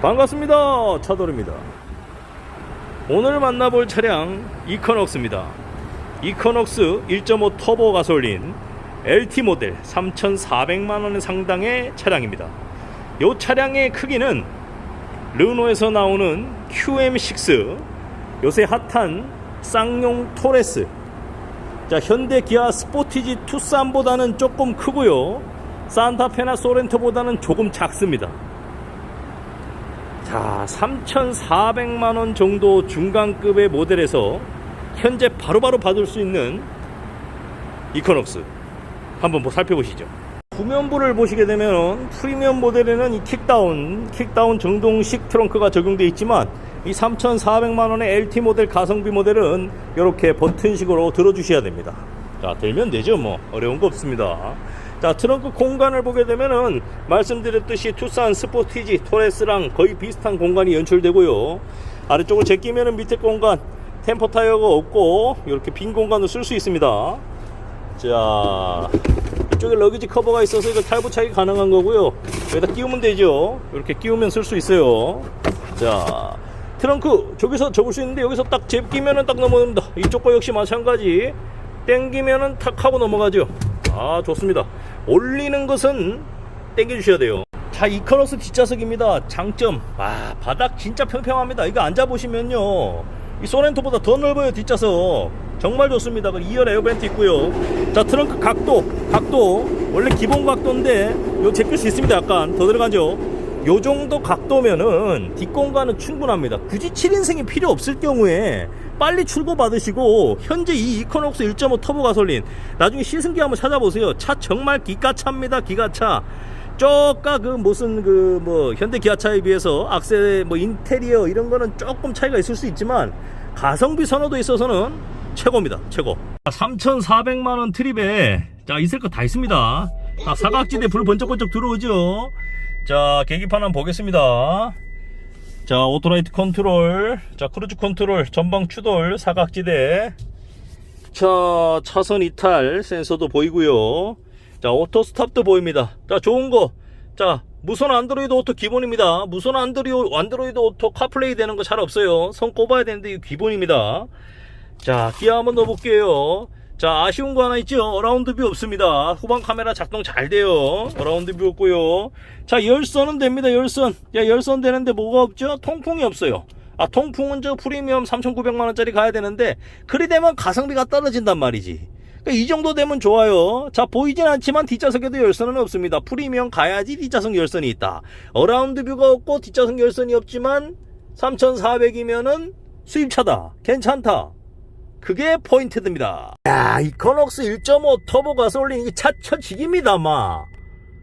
반갑습니다. 차돌입니다. 오늘 만나볼 차량 이커넉스입니다. 이커넉스 1.5 터보 가솔린 LT 모델 3,400만원 상당의 차량입니다. 이 차량의 크기는 르노에서 나오는 QM6 요새 핫한 쌍용 토레스 자 현대 기아 스포티지 투싼보다는 조금 크고요 산타페나 소렌토보다는 조금 작습니다 자 3,400만 원 정도 중간급의 모델에서 현재 바로바로 받을 수 있는 이코넉스 한번 뭐 살펴보시죠 후면부를 보시게 되면 프리미엄 모델에는 이 킥다운, 킥다운 정동식 트렁크가 적용되어 있지만 이 3,400만원의 LT 모델 가성비 모델은 이렇게 버튼식으로 들어주셔야 됩니다. 자, 들면 되죠. 뭐, 어려운 거 없습니다. 자, 트렁크 공간을 보게 되면은 말씀드렸듯이 투싼 스포티지 토레스랑 거의 비슷한 공간이 연출되고요. 아래쪽으로 제끼면은 밑에 공간 템포 타이어가 없고 이렇게 빈 공간을 쓸 수 있습니다. 자, 이쪽에 러기지 커버가 있어서 이거 탈부착이 가능한 거고요. 여기다 끼우면 되죠. 이렇게 끼우면 쓸 수 있어요. 자, 트렁크 저기서 접을 수 있는데 여기서 딱 제끼면은 딱 넘어갑니다. 이쪽과 역시 마찬가지. 땡기면은 탁 하고 넘어가죠. 아, 좋습니다. 올리는 것은 땡겨 주셔야 돼요. 자, 이커너스 뒷좌석입니다. 장점. 아, 바닥 진짜 평평합니다. 이거 앉아 보시면요. 이 소렌토보다 더 넓어요, 뒷좌석. 정말 좋습니다. 그 2열 에어벤트 있고요. 자, 트렁크 각도, 각도. 원래 기본 각도인데 요 제낄 수 있습니다. 약간 더 들어가죠. 요 정도 각도면은 뒷공간은 충분합니다. 굳이 7인승이 필요 없을 경우에 빨리 출고 받으시고 현재 이 이코녹스 1.5 터보 가솔린 나중에 시승기 한번 찾아보세요. 차 정말 기가차입니다. 기가차. 쪼까 그 무슨 그 뭐 현대 기아차에 비해서 악세 뭐 인테리어 이런 거는 조금 차이가 있을 수 있지만 가성비 선호도에 있어서는 최고입니다. 최고. 3,400만 원 트립에 자 있을 거 다 있습니다. 자, 사각지대 불 번쩍번쩍 들어오죠. 자 계기판 한번 보겠습니다. 자 오토라이트 컨트롤, 자 크루즈 컨트롤, 전방 추돌, 사각지대. 자 차선 이탈 센서도 보이고요. 자 오토 스탑도 보입니다. 자 좋은 거. 자 무선 안드로이드 오토 기본입니다. 무선 안드로이드, 안드로이드 오토 카플레이 되는 거 잘 없어요. 손 꼽아야 되는데 이거 기본입니다. 자 기아 한번 넣어볼게요. 자 아쉬운 거 하나 있죠. 어라운드 뷰 없습니다. 후방 카메라 작동 잘 돼요. 어라운드 뷰 없고요. 자 열선은 됩니다. 열선. 야 열선 되는데 뭐가 없죠? 통풍이 없어요. 아 통풍은 저 프리미엄 3,900만원짜리 가야 되는데 그리 되면 가성비가 떨어진단 말이지. 그러니까 이 정도 되면 좋아요. 자, 보이진 않지만 뒷좌석에도 열선은 없습니다. 프리미엄 가야지 뒷좌석 열선이 있다. 어라운드 뷰가 없고 뒷좌석 열선이 없지만 3,400이면은 수입차다. 괜찮다. 그게 포인트입니다. 야, 이코넉스 1.5 터보 가솔린 이게 차 쳐지깁니다, 마.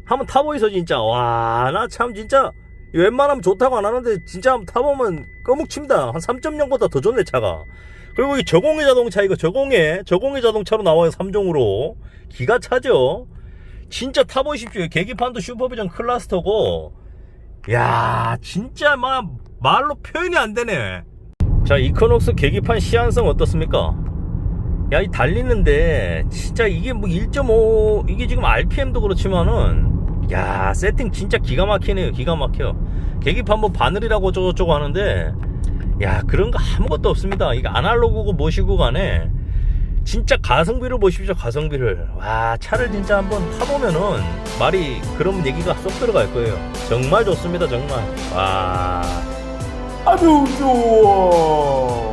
한번 타보이소 진짜. 와, 나 참 진짜 웬만하면 좋다고 안 하는데 진짜 한번 타보면 꺼묵칩니다. 한 3.0보다 더 좋네 차가. 그리고 이 저공해 자동차 이거 저공해 저공해 자동차로 나와요 3종으로 기가 차죠 진짜 타보십시오 계기판도 슈퍼비전 클라스터고 야 진짜 막 말로 표현이 안 되네 자 이코녹스 계기판 시한성 어떻습니까? 야 이 달리는데 진짜 이게 뭐 1.5 이게 지금 RPM도 그렇지만은 야 세팅 진짜 기가 막히네요 기가 막혀 계기판 뭐 바늘이라고 저저저고 하는데 야 그런 거 아무것도 없습니다. 이거 아날로그고 뭐시고 간에 진짜 가성비를 보십시오 가성비를. 와 차를 진짜 한번 타보면은 말이 그런 얘기가 쏙 들어갈 거예요. 정말 좋습니다 정말. 와 阿杜杜。啊